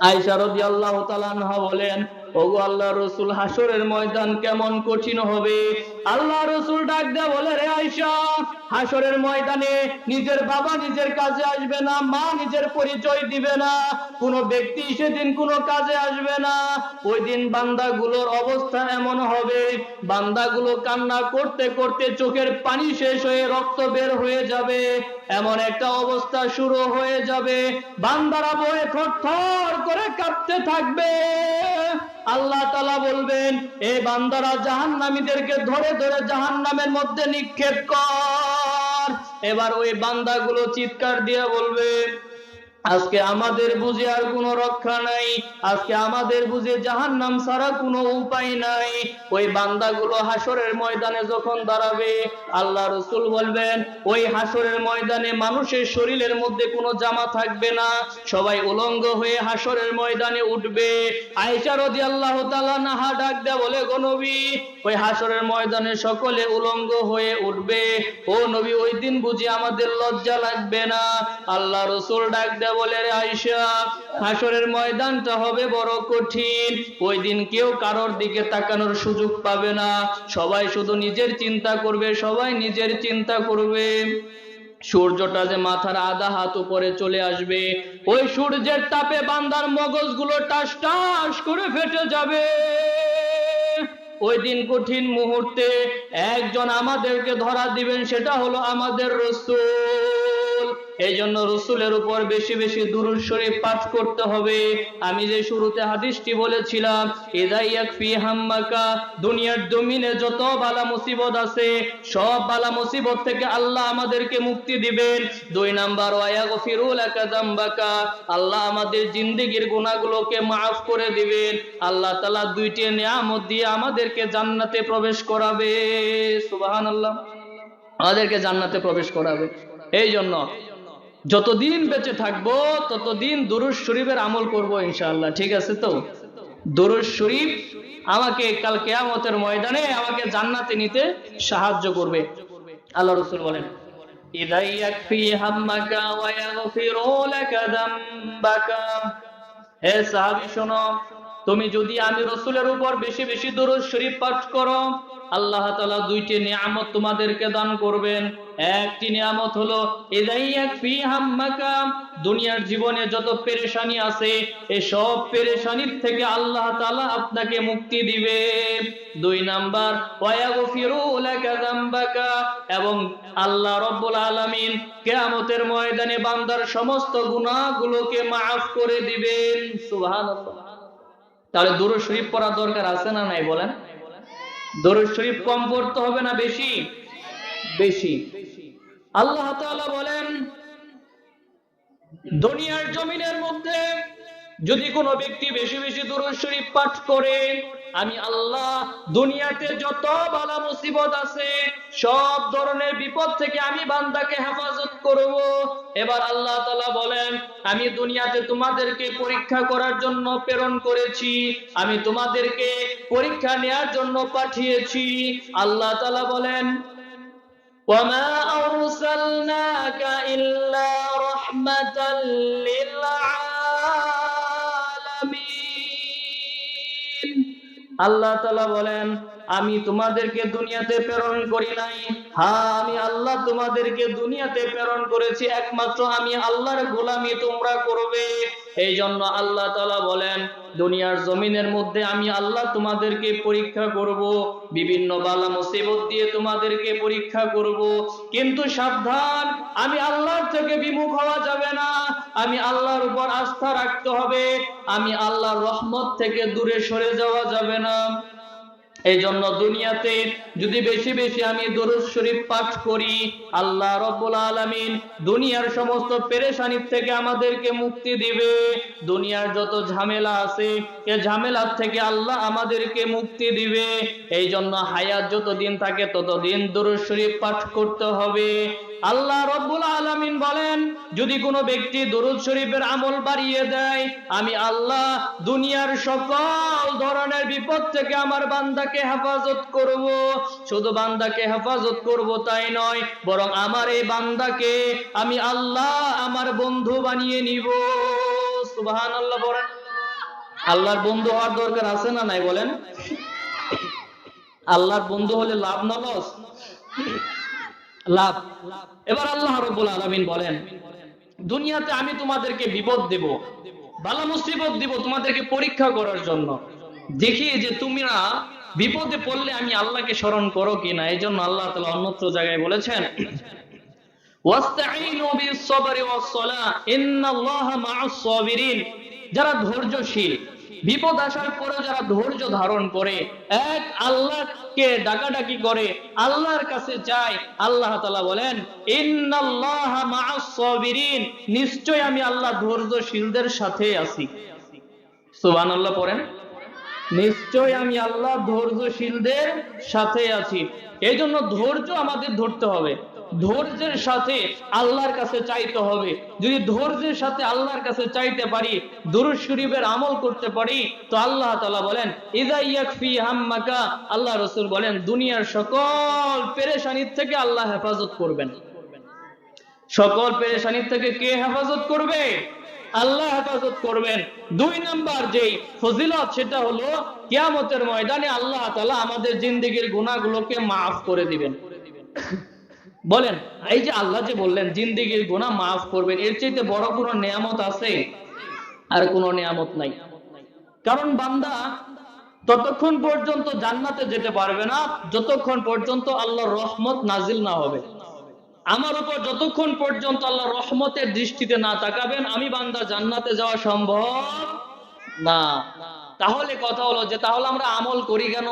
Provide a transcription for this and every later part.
আয়েশা রাদিয়াল্লাহু তাআলা আনহা বলেন ওগো আল্লাহ রসুল হাসরের ময়দান কেমন কঠিন হবে? আল্লাহ রসুল ডাক দেয়া বলে রে আয়েশা হাসরের ময়দানে নিজের বাবা নিজের কাজে আসবে না, মা নিজের পরিচয় দিবে না, কোনো ব্যক্তি সেদিন কোনো কাজে আসবে না। ওই দিন বান্দাগুলোর অবস্থা এমন হবে, বান্দাগুলো কান্না করতে করতে চোখের পানি শেষ হয়ে রক্ত বের হয়ে যাবে। এমন একটা অবস্থা শুরু হয়ে যাবে, বান্দারা বয়ে থর করে কাঁপতে থাকবে। আল্লাহ তালা বলবেন, এ বান্দারা, জাহান্নামীদেরকে ধরে ধরে জাহান্নামের মধ্যে নিক্ষেপ কর। এবার ওই বান্দাগুলো চিৎকার দিয়ে বলবে আজকে আমাদের বুঝে আর কোনো রক্ষা নাই। আজকে আমাদের বুঝে জাহান্নাম ছাড়া কোনো উপায় নাই। ওই বান্দাগুলো হাসরের ময়দানে যখন দাঁড়াবে, আল্লাহ রসুল বলবেন, ওই হাসরের ময়দানে মানুষের শরীরের মধ্যে কোনো জামা থাকবে না। সবাই উলঙ্গ হয়ে হাসরের ময়দানে উঠবে। আয়েশা রদি আল্লাহ তালা নাহা ডাক দেয়া বলে, গো নবী, ওই হাসরের ময়দানে সকলে উলঙ্গ হয়ে উঠবে। ও নবী, ওই দিন বুঝি আমাদের লজ্জা লাগবে না। আল্লাহ রসুল ডাক দেয়া বলে, রে আয়েশা হাসরের ময়দানটা হবে বড় কঠিন। ওই দিন কেউ কারোর দিকে তাকানোর সুযোগ পাবে না। সবাই শুধু নিজের চিন্তা করবে, সবাই নিজের চিন্তা করবে। সূর্যটা যে মাথার আধা হাত উপরে চলে আসবে, ওই সূর্যের তাপে বান্দার মগজগুলো টাস টাস করে ফেটে যাবে। ওই দিন কঠিন মুহূর্তে একজন আমাদেরকে ধরা দিবেন, সেটা হলো আমাদের রসুল। এই জন্য রসুলের উপর বেশি বেশি দুরুদ শরীফ পাঠ করতে হবে। আমি যে শুরুতে হাদিসটি বলেছিলাম ইদাইয়াক ফি হাম্মাকা দুনিয়ার জমিনে যত বালা মুসিবত আছে, সব বালা মুসিবত থেকে আল্লাহ আমাদেরকে মুক্তি দিবেন। দুই নাম্বার ওয়ায়াগফিরুল আকাদাম্বাকা আল্লাহ আমাদের জিন্দেগির গুনাহগুলোকে মাফ করে দিবেন। আল্লাহ তাআলা দুইটি নিয়ামত দিয়ে আমাদেরকে জান্নাতে প্রবেশ করাবে। সুবহানাল্লাহ। আমাদেরকে জান্নাতে প্রবেশ করাবে। এই জন্য যতদিন বেঁচে থাকব, ততদিন দুরুজ শরীফের আমল করব ইনশাআল্লাহ, ঠিক আছে তো? দুরুজ শরীফ আমাকে কাল কেয়ামতের ময়দানে আমাকে জান্নাতে নিতে সাহায্য করবে। আল্লাহ রসুল বলেন হে সাহাবী, শোনো, তুমি যদি আমি রসুলের উপর বেশি বেশি দরুদ শরীফ পাঠ করো আল্লাহ তাআলা দুইটি নিয়ামত তোমাদেরকে দান করবেন। একটি নিয়ামত হলো দুনিয়ার জীবনে যত পেরেশানি আছে এই সব পেরেশানির থেকে আল্লাহ তাআলা আপনাকে মুক্তি দিবে দুই নাম্বার এবং আল্লাহ রব্বুল আলামিন কিয়ামতের ময়দানে বান্দার সমস্ত গুনাহগুলোকে মাফ করে দিবেন। সুবহানাল্লাহ। তাহলে দূর শরীফ পড়া দরকার আছে না নাই বলেন? দরুদ শরীফ কম পড়তে হবে না বেশি? বেশি। আল্লাহ তাআলা বলেন, দুনিয়ার জমিনের মধ্যে যদি কোনো ব্যক্তি বেশি বেশি দরুদ শরীফ পাঠ করে, আমি আল্লাহ দুনিয়াতে যত বালা মুসিবত আছে সব ধরনের বিপদ থেকে আমি বান্দাকে হেফাজত করব এবার আল্লাহ তাআলা বলেন আমি দুনিয়াতে তোমাদেরকে পরীক্ষা করার জন্য প্রেরণ করেছি আমি তোমাদেরকে পরীক্ষা নেয়ার জন্য পাঠিয়েছি আল্লাহ তাআলা বলেন وما أرسلناك إلا رحمة للعالمين আল্লাহ তালা বলেন আমি তোমাদেরকে দুনিয়াতে প্রেরণ করি নাই। হ্যাঁ আমি আল্লাহ তোমাদেরকে দুনিয়াতে প্রেরণ করেছি। একমাত্র আমি আল্লাহর গোলামি তোমরা করবে। এই জন্য আল্লাহ তালা বলেন, দুনিয়ার জমিনের মধ্যে আমি আল্লাহ তোমাদেরকে পরীক্ষা করব, বিভিন্ন বালা মুসিবত দিয়ে তোমাদেরকে পরীক্ষা করব। কিন্তু সাবধান, আমি আল্লাহর থেকে বিমুখ হওয়া যাবে না। আমি আল্লাহর উপর আস্থা রাখতে হবে। আমি আল্লাহর রহমত থেকে দূরে সরে যাওয়া যাবে না। এই জন্য দুনিয়াতে যদি বেশি বেশি আমি দরুদ শরীফ পাঠ করি, আল্লাহ রব্বুল আলামিন দুনিয়ার সমস্ত পেরেশানির থেকে আমাদেরকে মুক্তি দিবে। দুনিয়ার যত ঝামেলা আছে, এ ঝামেলার থেকে আল্লাহ আমাদেরকে মুক্তি দিবে। এই জন্য হায়াত যতদিন থাকে, ততদিন দরুদ শরীফ পাঠ করতে হবে। আল্লাহ রব্বুল আলামিন বলেন, যদি কোনো ব্যক্তি দরুদ শরীফের আমল বাড়িয়ে দেয়, আমি আল্লাহ দুনিয়ার সকল ধরনের বিপদ থেকে আমার বান্দাকে হেফাজত করব। শুধু বান্দাকে হেফাজত করব তাই নয়, বরং আমার এই বান্দাকে আমি আল্লাহ আমার বন্ধু বানিয়ে নিব। সুবাহান আল্লাহ বলেন। আল্লাহর বন্ধু হওয়ার দরকার আছে না নাই বলেন? আল্লাহর বন্ধু হলে লাভ না লস? লাভ। এবার আল্লাহ রব্বুল আলামিন বলেন, দুনিয়াতে আমি তোমাদেরকে বিপদ দেব, বালা মুসিবত দিব তোমাদেরকে পরীক্ষা করার জন্য। দেখি যে তোমরা বিপদে পড়লে আমি আল্লাহকে স্মরণ করো কিনা? এই জন্য আল্লাহ তাআলা অন্যত্র জায়গায় বলেছেন যারা ধৈর্যশীল, বিপদ আসার পরেও যারা ধৈর্য ধারণ করে, এক আল্লাহকে ডাকাডাকি করে, আল্লাহর কাছে চায় আল্লাহ তালা বলেন নিশ্চয় আমি আল্লাহ ধৈর্যশীলদের সাথে আছি। সুবহানাল্লাহ পড়েন। নিশ্চয় আমি আল্লাহ ধৈর্যশীলদের সাথে আছি। এই জন্য ধৈর্য আমাদের ধরতে হবে। ধৈর্যের সাথে আল্লাহর কাছে চাইতে হবে। যদি ধৈর্যের সাথে আল্লাহর কাছে চাইতে পারি, দুরুদ শরীফের আমল করতে পারি, তো আল্লাহ তাআলা বলেন ইদা ইয়াকফি হাম্মাকা আল্লাহ রাসূল বলেন, দুনিয়ার সকল পেরেশানির থেকে আল্লাহ হেফাজত করবেন। সকল পেরেশানির থেকে কে হেফাজত করবে? আল্লাহ হেফাজত করবেন। দুই নাম্বার যেই ফজিলত, সেটা হলো, কিয়ামতের ময়দানে আল্লাহ তাআলা আমাদের জিন্দেগির গুনাহগুলোকে মাফ করে দিবেন। বলেন, এই যে আল্লাহ যে বললেন, জিন্দেগির গুনাহ মাফ করবেন, এর চাইতে বড় কোনো নিয়ামত আছে? আর কোনো নিয়ামত নাই। কারণ বান্দা ততক্ষণ পর্যন্ত জান্নাতে যেতে পারবে না, যতক্ষণ পর্যন্ত আল্লাহর রহমত নাজিল না হবে। আমার উপর যতক্ষণ পর্যন্ত আল্লাহ রহমতের দৃষ্টিতে না তাকাবেন, আমি বান্দা জান্নাতে যাওয়া সম্ভব না। তাহলে কথা হলো যে, তাহলে আমরা আমল করি কেন?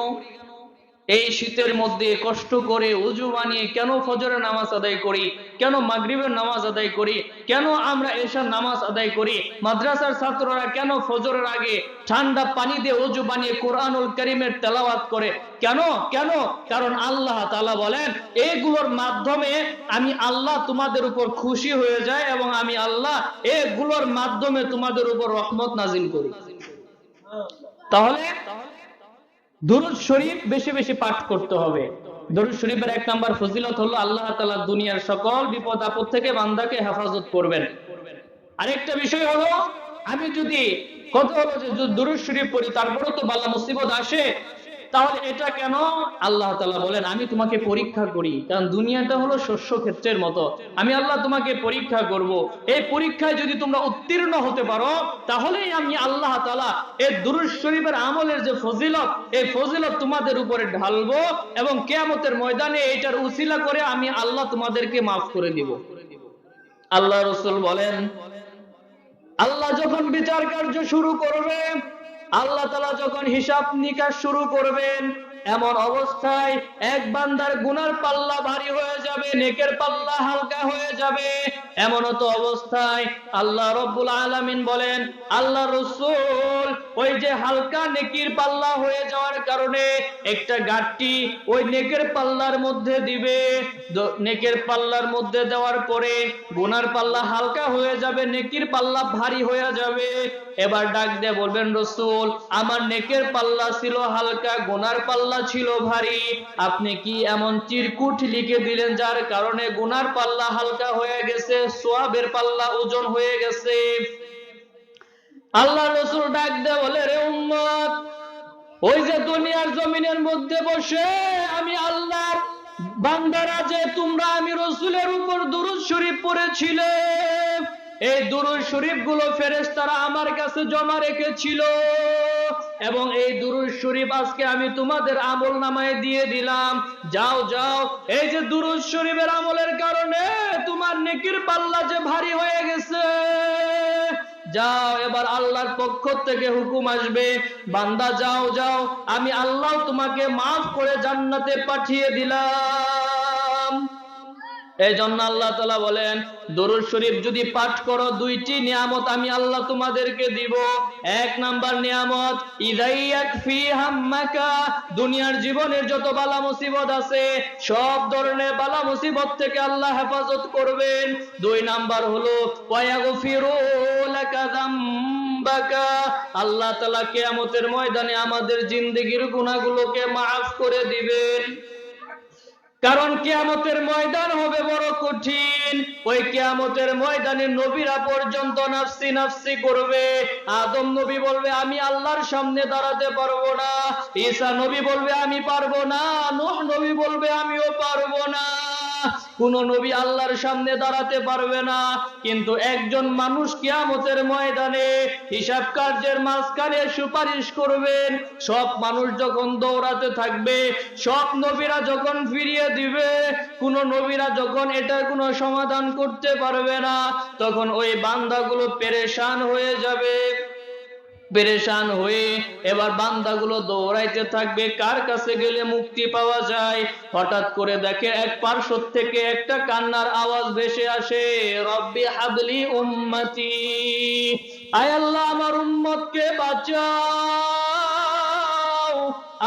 এই শীতের মধ্যে কষ্ট করে উজু বানিয়ে কেন ফজরের নামাজ আদায় করি? কেন মাগরিবের নামাজ আদায় করি? কেন আমরা এশার নামাজ আদায় করি? মাদ্রাসার ছাত্ররা কেন ফজরের আগে ঠান্ডা পানি দিয়ে উজু বানিয়ে কোরআনুল করিমের তেলাওয়াত করে? কেন? কেন? কারণ আল্লাহ তাআলা বলেন, এগুলোর মাধ্যমে আমি আল্লাহ তোমাদের উপর খুশি হয়ে যায় এবং আমি আল্লাহ এগুলোর মাধ্যমে তোমাদের উপর রহমত নাজিল করি। তাহলে দুরুদ শরীফ বেশি বেশি পাঠ করতে হবে। দরুদ শরীফের এক নাম্বার ফজিলত হলো আল্লাহ তালা দুনিয়ার সকল বিপদ আপদ থেকে বান্দাকে হেফাজত করবেন। আরেকটা বিষয় হলো, আমি যদি কত হলো যে দরুদ শরীফ পড়ি, তারপরেও তো বালা মুসিবত আসে তাহলে এটা কেন? আল্লাহ তাআলা বলেন, আমি তোমাকে পরীক্ষা করি, কারণ দুনিয়াটা হলো শস্য ক্ষেত্রের মতো। আমি আল্লাহ তোমাকে পরীক্ষা করব। এই পরীক্ষায় যদি তোমরা উত্তীর্ণ হতে পারো, তাহলেই আমি আল্লাহ তাআলা এই দুরুদ শরীফের আমলের যে ফজিলত, এই ফজিলত তোমাদের উপরে ঢালবো এবং কিয়ামতের ময়দানে এটার উসিলা করে আমি আল্লাহ তোমাদেরকে মাফ করে দিব। আল্লাহ রসুল বলেন, আল্লাহ যখন বিচার কার্য শুরু করবে আল্লাহ তালা যখন হিসাব নিকাশ শুরু করবেন, এমন অবস্থায় এক বান্দার গুনার পাল্লা ভারী হয়ে যাবে, নেকের পাল্লা হালকা হয়ে যাবে। এমন তো অবস্থায় আল্লাহ রব্বুল আলামিন বলেন, আল্লাহ রসুল ওই যে হালকা নেকির পাল্লা হয়ে যাওয়ার কারণে একটা গাঠটি ওই নেকের পাল্লার মধ্যে দিবে। নেকের পাল্লার মধ্যে দেওয়ার পরে গুনার পাল্লা হালকা হয়ে যাবে, নেকির পাল্লা ভারী হয়ে যাবে। এবার ডাক দিয়ে বলবেন, রসুল, আমার নেকের পাল্লা ছিল হালকা, গোনার পাল্লা ছিল ভারী। আপনি কি এমন চিরকুট লিখে দিলেন যার কারণে গোনার পাল্লা হালকা হয়ে গেছে? সোয়াবের পাল্লা ওজন হয়ে গেছে। আল্লাহ রসুল ডাক দিয়ে বলে, রে উম্মত, ওই যে দুনিয়ার জমিনের মধ্যে বসে আমি আল্লাহর বান্দারা যে তোমরা আমি রসুলের উপর দুরুদ শরীফ পড়েছিলে, এই দুরুদ শরীফগুলো ফেরেশতারা আমার কাছে জমা রেখেছিল। এবং এই দুরুদ শরীফ আজকে আমি তোমাদের আমল নামায় দিয়ে দিলাম। যাও যাও। এই যে দুরুদ শরীফের আমলের কারণে তোমার নেকির পাল্লা যে ভারী হয়ে গেছে। যাও, এবার আল্লাহর পক্ষ থেকে হুকুম আসবে। বান্দা, যাও যাও। আমি আল্লাহ তোমাকে মাফ করে জান্নাতে পাঠিয়ে দিলাম। এই জন্য আল্লাহ তালা বলেন, দরুদ শরীফ যদি পাঠ করো, দুইটি নিয়ামত আমি আল্লাহ তোমাদেরকে দিব। এক নাম্বার নিয়ামত, ইদাইয়াক ফি হাম্মাকা দুনিয়ার জীবনের যত বালা মুসিবত আছে, সব ধরনের বালা মুসিবত থেকে আল্লাহ হেফাজত করবেন। দুই নাম্বার হলো, ওয়ায়াগফিরু লাকা যামবাকা আল্লাহ তাআলা কিয়ামতের ময়দানে আমাদের জিন্দেগির গুনাহগুলোকে মাফ করে দিবেন। কারণ কেয়ামতের ময়দান হবে বড় কঠিন। ওই কেয়ামতের ময়দানে নবীরা পর্যন্ত নাফসি নাফসি করবে। আদম নবী বলবে, আমি আল্লাহর সামনে দাঁড়াতে পারব না। ঈসা নবী বলবে, আমি পারব না। নূহ নবী বলবে, আমিও পারব না। কোন নবী আল্লাহর সামনে দাঁড়াতে পারবে না। কিন্তু একজন মানুষ কিয়ামতের ময়দানে হিসাব কার্যের মাঝখানে সুপারিশ করবেন। সব মানুষ যখন দৌড়াতে থাকবে, সব নবীরা যখন ফিরিয়ে দিবে, কোন নবীরা যখন এটার কোনো সমাধান করতে পারবে না, তখন ওই বান্দাগুলো পেরেশান হয়ে যাবে। পেরেশান হয়ে এবার বান্দাগুলো দৌড়াইতে থাকবে। কার কাছে গেলে মুক্তি পাওয়া যায়? হঠাৎ করে দেখে এক পার্শ্ব থেকে একটা কান্নার আওয়াজ ভেসে আসে, রব্বি হাবলি উম্মতি, আয় আল্লাহ আমার উম্মতকে বাঁচাও,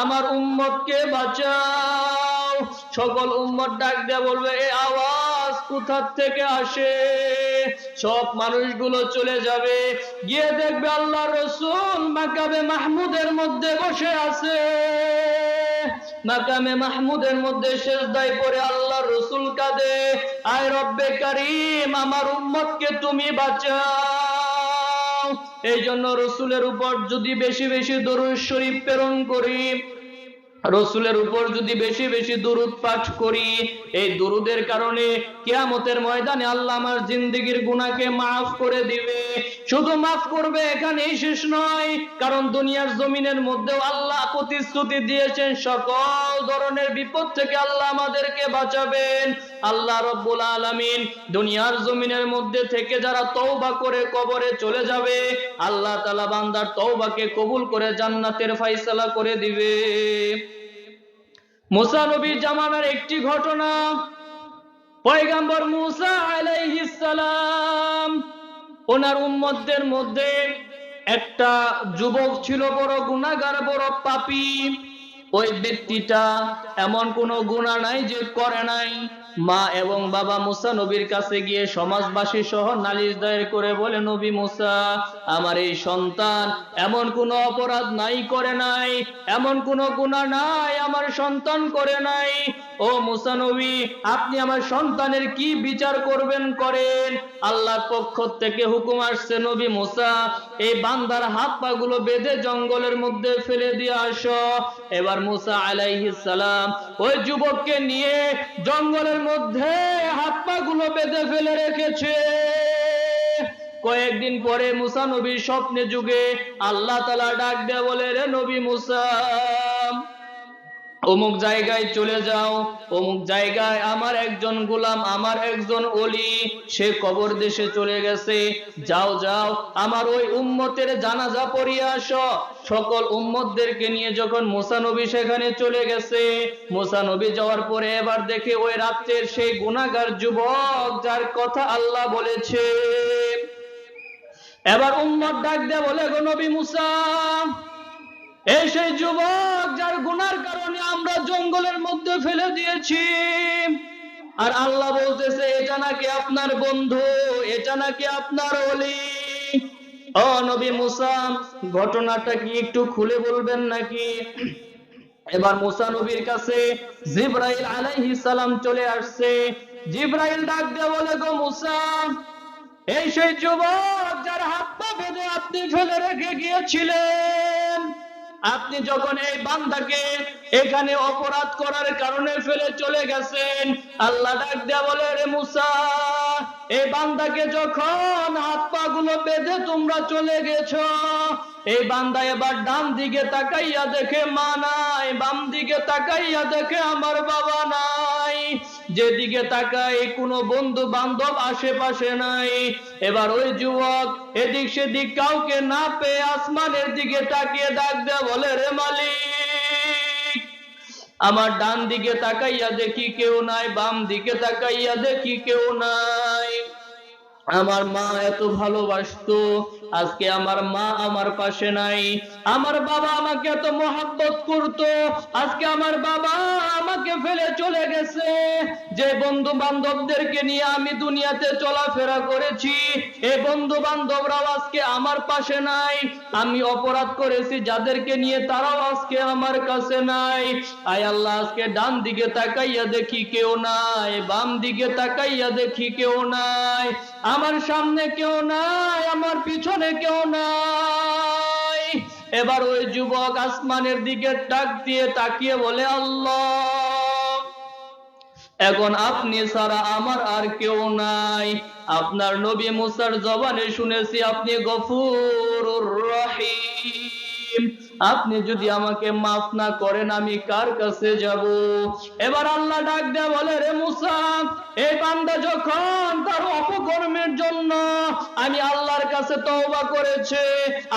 আমার উম্মতকে বাঁচাও। সকল উম্মত ডাক দিয়ে বলবে, এ আওয়াজ কোথার থেকে আসে? সব মানুষগুলো চলে যাবে। গিয়ে দেখবে আল্লাহ রসুল মাকাবে মাহমুদের মধ্যে বসে আছে। মাকামে মাহমুদের মধ্যে শেষ দায় পরে আল্লাহ রসুল কাঁদে। আয় রব্বে কারিম, আমার উম্মতকে তুমি বাঁচাও। এই জন্য রসুলের উপর যদি বেশি বেশি দরুদ শরীফ প্রেরণ করি রসুলের উপর যদি বেশি বেশি দুরুদ পাঠ করি, এই দুরুদের কারণে কিয়ামতের ময়দানে আল্লাহ আমার জিন্দগির গুনাহকে মাফ করে দিবে। শুধু মাফ করবে এখানেই শেষ নয়, কারণ দুনিয়ার জমিনের মধ্যেও আল্লাহ প্রতিশ্রুতি দিয়েছেন, সকল ধরনের বিপদ থেকে আল্লাহ আমাদেরকে বাঁচাবেন। আল্লাহ রব্বুল আলামিন দুনিয়ার জমিনের মধ্যে থেকে যারা তওবা করে কবরে চলে যাবে, আল্লাহ তাআলা বান্দার তওবাকে কবুল করে জান্নাতের ফয়সালা করে দিবে। মুসা নবীর জামানার একটি ঘটনা। পয়গাম্বর মুসা সালাম, ওনার উম্মতদের মধ্যে একটা যুবক ছিল বড় গুনাহগার, বড় পাপি। ওই ব্যক্তিটা এমন কোনো গুনাহ নাই যে করে নাই। মা এবং বাবা মুসা নবীর কাছে গিয়ে সমাজবাসী সহ নালিশ দায়ের করে বলে, নবী মুসা, আমার এই সন্তান এমন কোনো অপরাধ নাই, করে নাই। এমন কোন গুনাহ নাই, আমার সন্তান করে নাই। ও মুসা নবী, আপনি আমার সন্তানের কি বিচার করবেন করেন? আল্লাহর পক্ষ থেকে হুকুম আসছে, নবী মুসা, এই বান্দার হাত পা গুলো বেঁধে জঙ্গলের মধ্যে ফেলে দিয়ে আসো। এবার মুসা সালাম ওই যুবককে নিয়ে জঙ্গলের মধ্যে হাত পা গুলো বেঁধে ফেলে রেখেছে। কয়েকদিন পরে মুসা নবীর স্বপ্নে যুগে আল্লাহ তালা ডাক দেয়া বলে, রে নবী মুসা অমুক জায়গায় চলে যাও, অমুক জায়গায় আমার একজন গোলাম, আমার একজন অলি সে কবর দেশে চলে গেছে। যাও যাও, আমার ওই উম্মতের জানাজা পড়িয়ে আসো। সকল উম্মতদেরকে নিয়ে যখন মুসা নবী সেখানে চলে গেছে, মুসা নবী যাওয়ার পরে এবার দেখে ওই রাত্রের সেই গুনাহগার যুবক যার কথা আল্লাহ বলেছে। এবার উম্মত ডাক দেয়া বলে, গো নবী মুসা এই সেই যুবক যার গুনার কারণে আমরা জঙ্গলের মধ্যে ফেলে দিয়েছি। আর আল্লাহ বলতেছে, এটা নাকি আপনার বন্ধু, এটা নাকি আপনার অলি ও নবী মুসা, ঘটনাটা কি একটু খুলে বলবেন নাকি? এবার মুসা নবীর কাছে জিব্রাইল আলাইহি সালাম চলে আসছে। জিব্রাইল ডাক দিয়ে বলে, গো মুসা, এই সেই যুবক যার হাত পা বেঁধে আপনি ফেলে রেখে গিয়েছিলেন। আপনি যখন এই বান্দাকে এখানে অপরাধ করার কারণে ফেলে চলে গেছেন, আল্লাহ ডাক দেয়া বলে, রে মুসা এই বান্দাকে যখন হাত পা গুলো বেঁধে তোমরা চলে গেছো, এই বান্দা এবার ডান দিকে তাকাইয়া দেখে মা নাই, বাম দিকে তাকাইয়া দেখে আমার বাবা নাই। যেদিকে তাকাই কোনো বন্ধু বান্ধব আশেপাশে নাই। এবার ওই যুবক এদিক সেদিক কাউকে না পেয়ে আসমানের দিকে তাকিয়ে ডাক দেয়া বলে, রে মালিক। আমার ডান দিকে তাকাইয়া দেখি কেউ নাই, বাম দিকে তাকাইয়া দেখি কেউ নাই। আমার মা এত ভালোবাসতো আজকে আমার মা আমার পাশে নাই। আমার বাবা আমাকে এত মহাব্বত করতো। আজকে আমার বাবা আমাকে ফেলে চলে গেছে। যে বন্ধু বান্ধবদেরকে নিয়ে আমি দুনিয়াতে চলাফেরা করেছি এই বন্ধু বান্ধবরাও আজকে আমার পাশে নাই। আমি অপরাধ করেছি যাদেরকে নিয়ে তারাও আজকে আমার কাছে নাই। আয় আল্লাহ, আজকে ডান দিকে তাকাইয়া দেখি কেউ নাই, বাম দিকে তাকাইয়া দেখি কেউ নাই। আমার সামনে কেউ নাই, আমার পিছনে কেউ নাই। এবার ওই যুবক আসমানের দিকে ডাক দিয়ে তাকিয়ে বলে, আল্লাহ, এখন আপনি ছাড়া আমার আর কেউ নাই। আপনার নবী মুসার জবানে শুনেছি আপনি গফুর রহিম। আপনি যদি আমাকে মাফ না করেন, আমি কার কাছে যাব? এবার আল্লাহ ডাক দেয়া বলে, রে মুসা, এই বান্দা যখন তার অপকর্মের জন্য আমি আল্লাহর কাছে তওবা করেছে,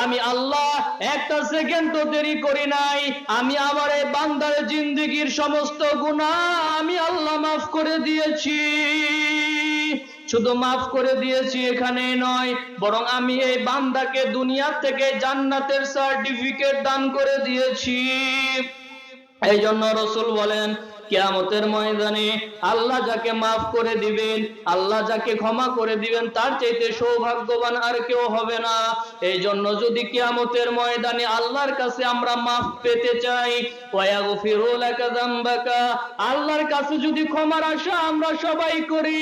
আমি আল্লাহ একটা সেকেন্ড তো দেরি করি নাই, আমি আমার এই বান্দার জিন্দেগির সমস্ত গুনাহ আমি আল্লাহ মাফ করে দিয়েছি। শুধু মাফ করে দিয়েছি এখানে নয়, বরং আমি এই বান্দাকে দুনিয়া থেকে জান্নাতের সার্টিফিকেট দান করে দিয়েছি। এই জন্য রসুল বলেন কেয়ামতের ময়দানে আল্লাহ যাকে মাফ করে দিবেন, আল্লাহ যাকে ক্ষমা করে দিবেন, তার চাইতে সৌভাগ্যবান আর কেউ হবে না। এই জন্য যদি কেয়ামতের ময়দানে আল্লাহর কাছে আমরা মাফ পেতে চাই আল্লাহর কাছে যদি ক্ষমার আশা আমরা সবাই করি,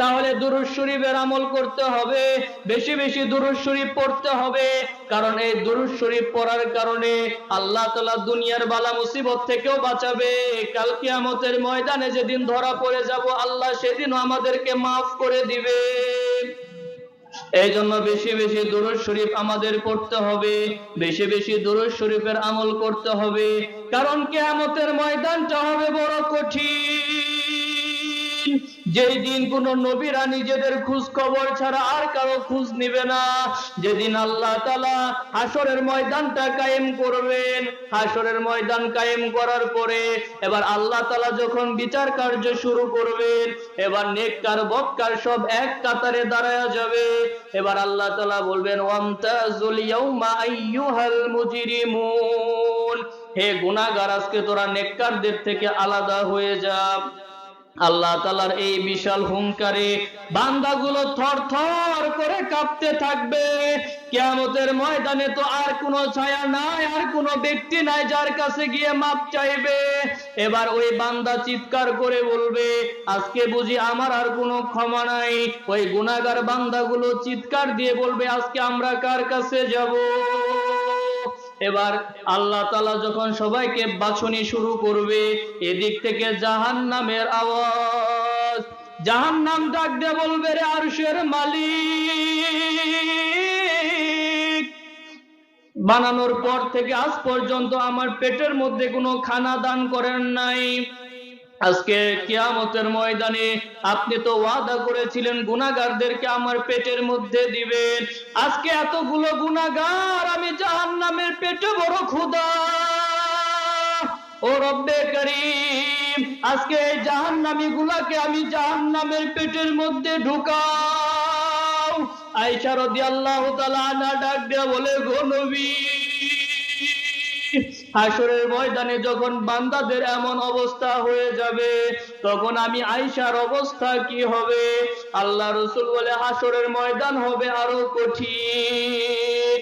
তাহলে দুরূদ শরীফের আমল করতে হবে, বেশি বেশি দুরূদ শরীফ পড়তে হবে। কারণ এই দুরূদ শরীফ পড়ার কারণে আল্লাহ তাআলা দুনিয়ার বালা মুসিবত থেকেও বাঁচাবে। কাল কিয়ামতের ময়দানে যেদিন ধরা পড়ে যাব, আল্লাহ সেদিনও আমাদেরকে মাফ করে দিবে। এই জন্য বেশি বেশি দুরুদ শরীফ আমাদের পড়তে হবে, বেশি বেশি দুরুদ শরীফের আমল করতে হবে। কারণ কেয়ামতের ময়দানটা হবে বড় কঠিন। যেই দিন কোন নবীরা নিজেদের খোঁজ খবর ছাড়া আর কারও খোঁজ নিবে না। যেদিন আল্লাহ তালা হাসরের ময়দানটা কায়েম করবেন হাসরের ময়দান কায়েম করার পরে এবার আল্লাহ তালা যখন বিচার কার্য শুরু করবেন, এবার নেককার বক্কার সব এক কাতারে দাঁড়ায়া যাবে। এবার আল্লাহ তালা বলবেন ওয়ামতাজুল ইয়াউমা আইয়ুহাল মুজরিমুন। হে গুনাহগার, আজকে তোরা নেককারদের থেকে আলাদা হয়ে যা। আল্লাহ তালার এই বিশাল হুঙ্কারে বান্দাগুলো থর থর করে কাঁপতে থাকবে। কেয়ামতের ময়দানে তো আর কোনো ছায়া নাই, আর কোনো ব্যক্তি নাই যার কাছে গিয়ে মাপ চাইবে। এবার ওই বান্দা চিৎকার করে বলবে, আজকে বুঝি আমার আর কোনো ক্ষমা নাই। ওই গুনাগার বান্দাগুলো চিৎকার দিয়ে বলবে, আজকে আমরা কার কাছে যাব? এবার আল্লাহ তালা যখন সবাইকে বাছনি শুরু করবে, এদিক থেকে জাহান নামের আওয়াজ। জাহান নাম ডাক দিয়ে বলবে, রে আরশের মালিক, বানানোর পর থেকে আজ পর্যন্ত আমার পেটের মধ্যে কোনো খানা দান করেন নাই। আজকে কিয়ামতের ময়দানে আপনি তো ওয়াদা করেছিলেন গুনাগারদেরকে আমার পেটের মধ্যে দিবেন। আজকে এতগুলো গুনাগার আমি জাহান্নামের পেটে বড় ক্ষুধা। ও রব্বে করিম, আজকে এই জাহান্নামী গুলাকে আমি জাহান্নামের পেটের মধ্যে ঢুকাও। আয়েশা রাদিয়াল্লাহু তাআলা আনহা ডাক দিয়ে বলে, গো নবী হাসরের ময়দানে যখন বান্দাদের এমন অবস্থা হয়ে যাবে, তখন আমি আয়সার অবস্থা কি হবে? আল্লাহ রসুল বলে হাসরের ময়দান হবে আরও কঠিন।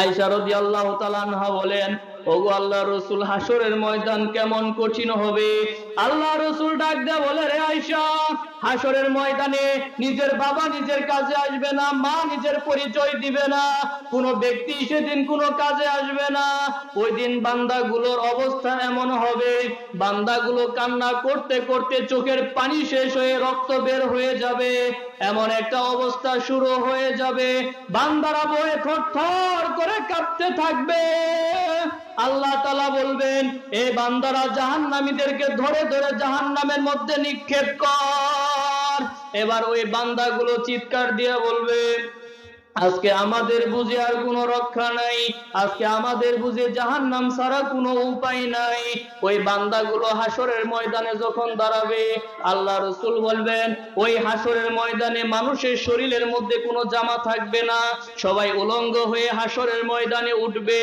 আয়সা রদি আল্লাহ তালানহা বলেন, ওগো আল্লাহ রসুল হাসরের ময়দান কেমন কঠিন হবে? আল্লাহ রসুল ডাক দেয়া বলে, রে আয়সা হাসরের ময়দানে নিজের বাবা নিজের কাজে আসবে না, মা নিজের পরিচয় দিবে না, কোনো ব্যক্তি সেদিন কোনো কাজে আসবে না। ওই দিন বান্দাগুলোর অবস্থা এমন হবে, বান্দাগুলো কান্না করতে করতে চোখের পানি শেষ হয়ে রক্ত বের হয়ে যাবে, এমন একটা অবস্থা শুরু হয়ে যাবে। বান্দারা বয়ে থর করে কাঁপতে থাকবে। আল্লাহ তালা বলবেন এই বান্দারা জাহান্নামীদেরকে ধরে ধরে জাহান্নামের মধ্যে নিক্ষেপ কর। এবার ওই বান্দাগুলো চিৎকার দিয়ে বলবে, আজকে আমাদের বুঝে আর কোনো রক্ষা নাই, আজকে আমাদের বুঝে জাহান্নাম ছাড়া কোনো উপায় নাই। ওই বান্দাগুলো হাসরের ময়দানে যখন দাঁড়াবে, আল্লাহ রসুল বলবেন, ওই হাসরের ময়দানে মানুষের শরীরের মধ্যে কোনো জামা থাকবে না। সবাই উলঙ্গ হয়ে হাসরের ময়দানে উঠবে।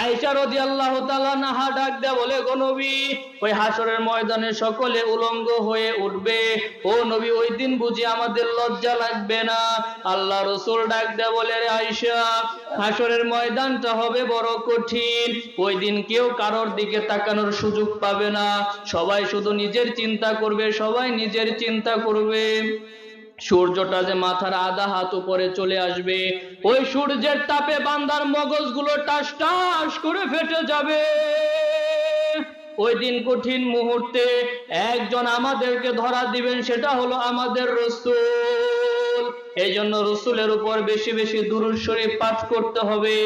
আয়েশা রাদিয়াল্লাহু তাআলা নাহা ডাক দেয়া বলে, গো নবী ওই হাসরের ময়দানে সকলে উলঙ্গ হয়ে উঠবে। ও নবী, ওই দিন বুঝি আমাদের লজ্জা লাগবে না। আল্লাহ রসুল ডাক দেয়া বলে, রে আয়েশা হাসরের ময়দানটা হবে বড় কঠিন। ওই দিন কেউ কারোর দিকে তাকানোর সুযোগ পাবে না। সবাই শুধু নিজের চিন্তা করবে, সবাই নিজের চিন্তা করবে। সূর্যটা যে মাথার আধা হাত উপরে চলে আসবে, ওই সূর্যের তাপে বান্দার মগজগুলো টাস টাস করে ফেটে যাবে। ওই দিন কঠিন মুহূর্তে একজন আমাদেরকে ধরা দিবেন সেটা হলো আমাদের রসুল। এই জন্য রসুলের উপর বেশি বেশি দুরুদ শরীফ পাঠ করতে হবে।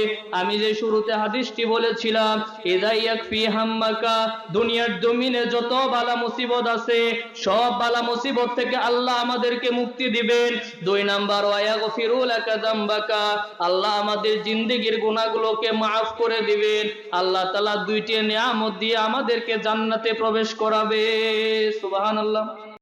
আমি যে শুরুতে হাদিসটি বলেছিলাম ইদাইয়াক ফি হাম্মাকা দুনিয়ার জমিনে যত বালা মুসিবত আছে, সব বালা মুসিবত থেকে আল্লাহ আমাদেরকে মুক্তি দিবেন। দুই নাম্বার ওয়ায়া ওয়ায়াগফিরুল আকাদাম্বাকা আল্লাহ আমাদের জিন্দেগির গুনাহগুলোকে মাফ করে দিবেন। আল্লাহ তাআলা দুইটি নিয়ামত দিয়ে আমাদেরকে জান্নাতে প্রবেশ করাবে। সুবহানাল্লাহ।